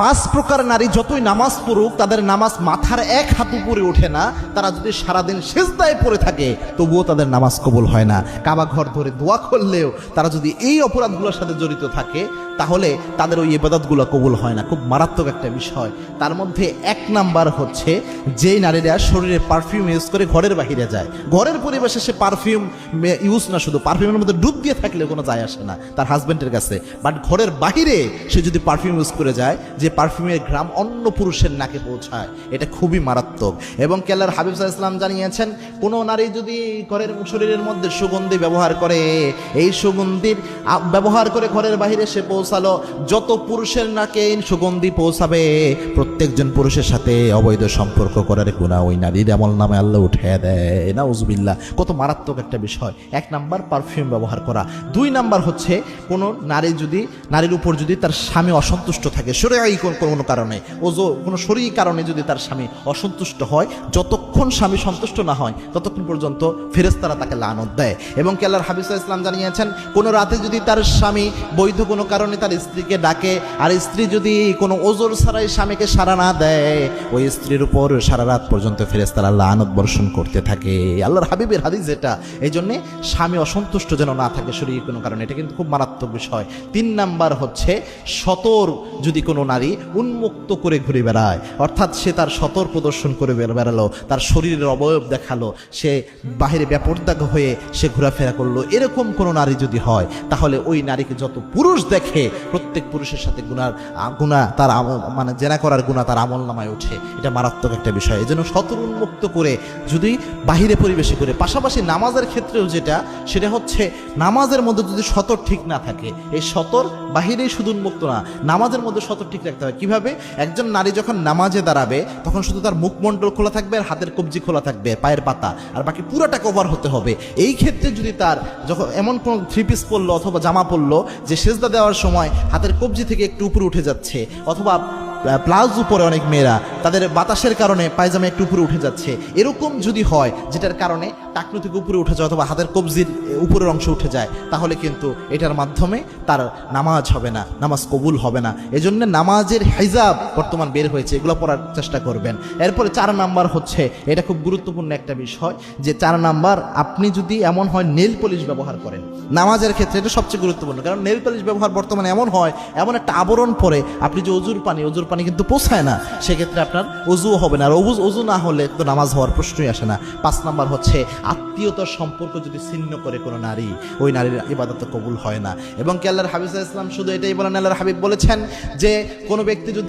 পাঁচ প্রকার নারী যতই নামাজ পড়ুক, তাদের নামাজ মাথার এক হাত উপরে ওঠে না। তারা যদি সারাদিন সেজদায় পড়ে থাকে, তবুও তাদের নামাজ কবুল হয় না। কাবা ঘর ধরে দোয়া করলেও তারা যদি এই অপরাধগুলোর সাথে জড়িত থাকে তাহলে তাদের ওই ইবাদতগুলো কবুল হয় না। খুব মারাত্মক একটা বিষয়। তার মধ্যে এক নাম্বার হচ্ছে, যেই নারীরা শরীরে পারফিউম ইউজ করে ঘরের বাহিরে যায়। ঘরের পরিবেশে সে পারফিউম ইউজ না শুধু পারফিউমের মধ্যে ডুব দিয়ে থাকলে কোনো যায় আসে না তার হাজব্যান্ডের কাছে। বাট ঘরের বাহিরে সে যদি পারফিউম ইউজ করে যায়, যে পারফিউমের গ্রাম অন্য পুরুষের নাকে পৌঁছায়, এটা খুবই মারাত্মক। এবং কেলার হাবিব সাহা ইসলাম জানিয়েছেন, কোনো নারী যদি ঘরের শরীরের মধ্যে সুগন্ধি ব্যবহার করে, এই সুগন্ধির ব্যবহার করে ঘরের বাহিরে সে পৌঁছালো, যত পুরুষের নাকে সুগন্ধি পৌঁছাবে, প্রত্যেকজন পুরুষের সাথে অবৈধ সম্পর্ক করার গুণা ওই নারীর আমল নামে আল্লাহ উঠে দেয়। না উজবিল্লা কত মারাত্মক একটা বিষয়। এক নাম্বার পারফিউম ব্যবহার করা। দুই নাম্বার হচ্ছে, কোনো নারী যদি, নারীর উপর যদি তার স্বামী অসন্তুষ্ট থাকে শরীর কোনো কারণে ও কোনো শরীর কারণে যদি তার স্বামী অসন্তুষ্ট হয়, যতক্ষণ স্বামী সন্তুষ্ট না হয়, ততক্ষণ পর্যন্ত ফেরেস্তারা তাকে লানত দেয়। এবং কেল্লার হাবিসা ইসলাম জানিয়েছেন, কোনো রাতে যদি তার স্বামী বৈধ কোনো কারণে তার স্ত্রীকে ডাকে, আর স্ত্রী যদি কোনো ওজোর ছাড়াই স্বামীকে সারা না দেয়, ওই স্ত্রীর উপর সারা রাত পর্যন্ত ফেরেস্তারা লানত বর্ষণ করতে থাকে। আল্লাহর হাবিবের হাদিস যেটা এই জন্যে স্বামী অসন্তুষ্ট যেন না থাকে শরীর কোনো কারণে। এটা কিন্তু খুব মারাত্মক বিষয়। তিন নাম্বার হচ্ছে সতর যদি কোনো নারী উন্মুক্ত করে ঘুরে বেড়ায়, অর্থাৎ সে তার সতর প্রদর্শন করে বেড়ালো, তার শরীরের অবয়ব দেখাল, সে বাহিরে ব্যাপরদাগ হয়ে সে ঘোরাফেরা করল। এরকম কোনো নারী যদি হয়, তাহলে ওই নারীকে যত পুরুষ দেখে প্রত্যেক পুরুষের সাথে গুনার গুণা তার মানে জেনা করার গুণা তার আমল নামায় ওঠে। এটা মারাত্মক একটা বিষয়। এই জন্য সতর উন্মুক্ত করে যদি বাহিরে পরিবেশে করে, পাশাপাশি নামাজের ক্ষেত্রেও যেটা, সেটা হচ্ছে নামাজের মধ্যে যদি সতর ঠিক না থাকে, এই সতর বাহিরেই শুধু উন্মুক্ত না, নামাজের মধ্যে সতর ঠিক রাখতে হবে কীভাবে? একজন নারী যখন নামাজে দাঁড়াবে, তখন শুধু তার মুখমণ্ডল খোলা থাকবে আর হাতের কবজি খোলা থাকবে, পায়ের পাতা। আর বাকি পুরোটা কভার হতে হবে। এই ক্ষেত্রে যদি তার যখন এমন কোনো থ্রি পিস পরলো অথবা জামা পরলো, যে সেজদা দেওয়ার সময় হাতের কবজি থেকে একটু উপরে উঠে যাচ্ছে অথবা প্লাউজ উপরে অনেক মেয়েরা তাদের বাতাসের কারণে পায়জামা একটু উপরে উঠে যাচ্ছে। এরকম যদি হয়, যেটার কারণে টাকনু থেকে উপরে উঠে যায় অথবা হাতের কবজির উপরের অংশ উঠে যায়, তাহলে কিন্তু এটার মাধ্যমে তার নামাজ হবে না, নামাজ কবুল হবে না। এজন্য নামাজের হেজাব বর্তমান বের হয়েছে, এগুলো পড়ার চেষ্টা করবেন। এরপরে চার নাম্বার হচ্ছে, এটা খুব গুরুত্বপূর্ণ একটা বিষয়, যে চার নাম্বার, আপনি যদি এমন হয় নেল পলিশ ব্যবহার করেন। নামাজের ক্ষেত্রে এটা সবচেয়ে গুরুত্বপূর্ণ, কারণ নেল পলিশ ব্যবহার বর্তমানে এমন হয়, এমন একটা আবরণ পরে, আপনি যে অজুর পানি অজুর পানি কিন্তু পোষায় না, সেক্ষেত্রে আপনার? অজুও হবে না। আর অবুজ অজু না হলে তো নামাজ হওয়ার প্রশ্নই আসে না। পাঁচ নাম্বার হচ্ছে, আত্মীয়তার সম্পর্ক যদি ছিন্ন করে কোনো নারী, ওই নারীর ইবাদত কবুল হয় না। এবং কি আল্লাহর হাবিজ ইসলাম শুধু এটাই বলেন, আল্লাহর হাবিব বলেছেন যে, কোনো ব্যক্তি যদি